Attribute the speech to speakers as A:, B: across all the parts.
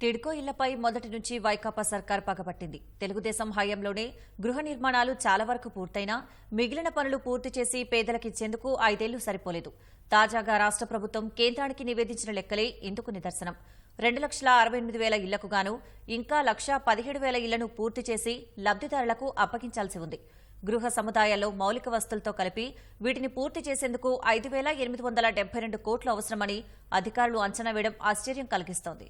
A: టిడ్కో ఇళ్ళపై మొదటి నుంచి వైకాపా సర్కార్ పగబట్టింది తెలుగుదేశం హయాంలోనే గృహ నిర్మాణాలు చాలా వరకు పూర్తయినా మిగిలిన పనులు పూర్తి చేసి పేదలకిచ్చేందుకు ఐదేళ్ళు సరిపోలేదు. తాజాగా రాష్ట్ర ప్రభుత్వం కేంద్రానికి నివేదించిన లెక్కలే ఇందుకు నిదర్శనం. రెండు లక్షల అరవై ఎనిమిది వేల ఇళ్ళకు గాను ఇంకా లక్ష పదిహేడు వేల ఇళ్ళను పూర్తి చేసి లబ్దిదారులకు అప్పగించాల్సి ఉంది. గృహ సముదాయాల్లో మౌలిక వస్తువులతో కలిపి వీటిని పూర్తి చేసేందుకు ఐదు వేల ఎనిమిది వందల డెబ్బై రెండు కోట్లు అవసరమని అధికారులు అంచనా వేయడం ఆశ్చర్యం కలిగిస్తోంది.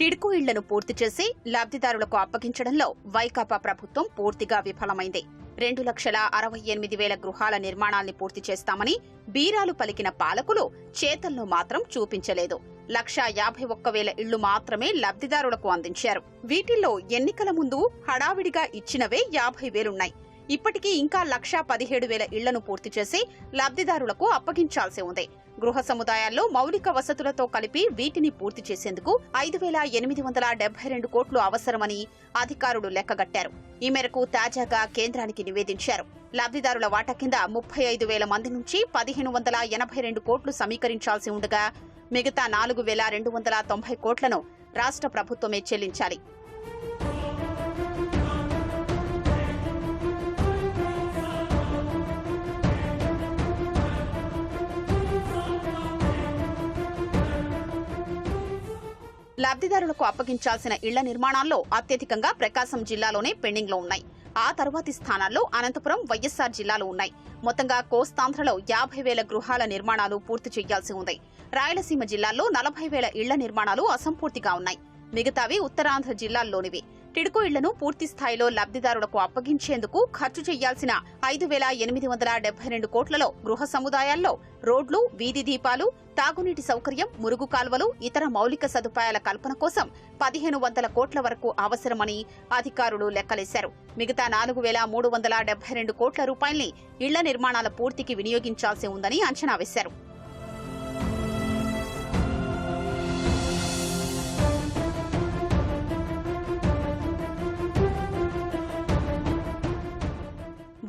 B: టిడ్కో ఇళ్ళను పూర్తి చేసి లబ్దిదారులకు అప్పగించడంలో వైకాపా ప్రభుత్వం పూర్తిగా విఫలమైంది. రెండు లక్షల అరవై ఎనిమిది వేల గృహాల నిర్మాణాల్ని పూర్తి చేస్తామని బీరాలు పలికిన పాలకులు చేతల్లో మాత్రం చూపించలేదు. లక్షా యాభై ఒక్క వేల ఇళ్ళు మాత్రమే లబ్దిదారులకు అందించారు. వీటిల్లో ఎన్నికల ముందు హడావిడిగా ఇచ్చినవే యాభై వేలున్నాయి. ఇప్పటికీ ఇంకా లక్షా పదిహేడు వేల ఇళ్ళను పూర్తి చేసి లబ్దిదారులకు అప్పగించాల్సి ఉంది. గృహ సముదాయాల్లో మౌలిక వసతులతో కలిపి వీటిని పూర్తి చేసేందుకు ఐదు వేల ఎనిమిది వందల డెబ్బై రెండు కోట్లు అవసరమని అధికారులు లెక్కగట్టారు. ఈ మేరకు తాజాగా కేంద్రానికి నివేదించారు. లబ్దిదారుల వాటా కింద ముప్పై ఐదు వేల మంది నుంచి పదిహేను వందల ఎనభై రెండు కోట్లు సమీకరించాల్సి ఉండగా మిగతా నాలుగు వేల రెండు వందల తొంభై కోట్లను రాష్ట్ర ప్రభుత్వమే చెల్లించాలి. లబ్దిదారులకు అప్పగించాల్సిన ఇళ్ళ నిర్మాణాల్లో అత్యధికంగా ప్రకాశం జిల్లాలోనే పెండింగ్లో ఉన్నాయి. ఆ తర్వాతి స్థానాల్లో అనంతపురం వైఎస్సార్ జిల్లాలు ఉన్నాయి. మొత్తంగా కోస్తాంధ్రలో యాభై వేల గృహాల నిర్మాణాలు పూర్తి చేయాల్సి ఉంది. రాయలసీమ జిల్లాల్లో నలభై వేల ఇళ్ళ నిర్మాణాలు అసంపూర్తిగా ఉన్నాయి. మిగతావి ఉత్తరాంధ్ర జిల్లాల్లోనివి. టిడ్కో ఇళ్ళను పూర్తి స్థాయిలో లబ్దిదారులకు అప్పగించేందుకు ఖర్చు చేయాల్సిన ఐదు వేల ఎనిమిది వందల డెబ్బై రెండు కోట్లలో గృహ సముదాయాల్లో రోడ్లు వీధి దీపాలు తాగునీటి సౌకర్యం మురుగు కాల్వలు ఇతర మౌలిక సదుపాయాల కల్పన కోసం పదిహేను వందల కోట్ల వరకు అవసరమని అధికారులు లెక్కలేశారు. మిగతా నాలుగు వేల మూడు వందల డెబ్బై రెండు కోట్ల రూపాయల్ని ఇళ్ళ నిర్మాణాల పూర్తికి వినియోగించాల్సి ఉందని అంచనా వేశారు.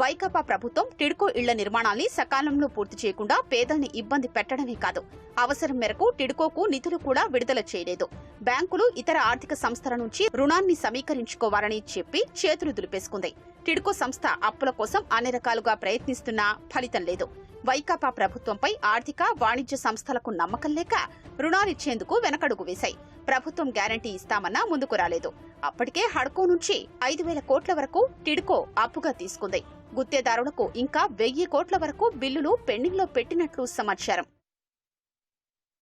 B: వైకాపా ప్రభుత్వం టిడ్కో ఇళ్ళ నిర్మాణాన్ని సకాలంలో పూర్తి చేయకుండా పేదల్ని ఇబ్బంది పెట్టడమే కాదు. అవసరం మేరకు టిడ్కోకు నిధులు కూడా విడుదల చేయలేదు. బ్యాంకులు ఇతర ఆర్థిక సంస్థల నుంచి రుణాన్ని సమీకరించుకోవాలని చెప్పి చేతులు దులిపేసుకుంది. టిడ్కో సంస్థ అప్పుల కోసం అన్ని రకాలుగా ప్రయత్నిస్తున్నా ఫలితం లేదు. వైకాపా ప్రభుత్వంపై ఆర్థిక వాణిజ్య సంస్థలకు నమ్మకం లేక రుణాలిచ్చేందుకు వెనకడుగు వేశాయి. ప్రభుత్వం గ్యారంటీ ఇస్తామన్నా ముందుకు రాలేదు. అప్పటికే హడ్కో నుంచి ఐదు వేల కోట్ల వరకు టిడ్కో అప్పుగా తీసుకుంది. గుత్తేదారులకు ఇంకా వెయ్యి కోట్ల వరకు బిల్లులు పెండింగ్లో పెట్టినట్లు సమాచారం.